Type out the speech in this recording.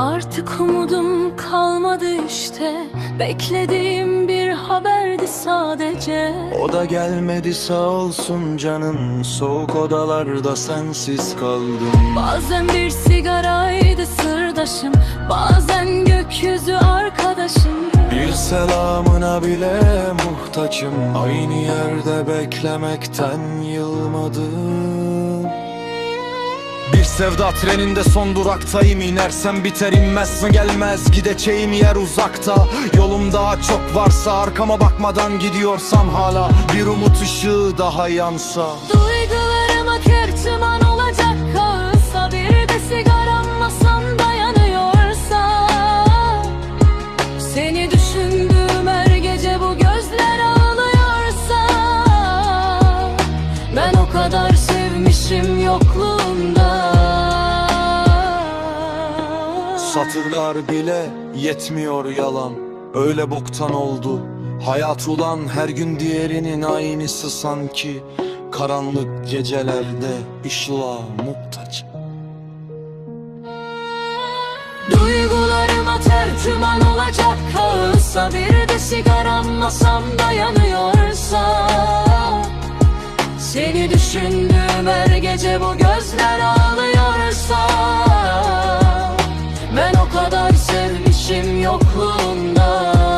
Artık umudum kalmadı işte. Beklediğim bir haberdi sadece. O da gelmedi sağ olsun canım Soğuk odalarda sensiz kaldım. Bazen bir sigaraydı sırdaşım. Bazen gökyüzü arkadaşım. Bir selamına bile muhtaçım. Aynı yerde beklemekten yılmadım sevda treninde son duraktayım İnersem biter inmez. Mi gelmez Gideceğim yer uzakta. Yolum daha çok varsa Arkama bakmadan gidiyorsam hala Bir umut ışığı daha yansa. Duygularıma kırtıman olacak kalsa Bir de sigaram masamda yanıyorsa Seni düşündüğüm her gece bu gözler ağlıyorsa. Ben o kadar sevmişim yokluğunda Satırlar bile yetmiyor yalan. Öyle boktan oldu. Hayat ulan her gün diğerinin aynısı sanki. Karanlık gecelerde ışığa muhtaç. Duygularıma tercüman olacak kalsa Bir de sigaram masamda yanıyorsa Seni düşündüğüm her gece bu gözler ağlıyorsa kadar sevmişim yokluğunda.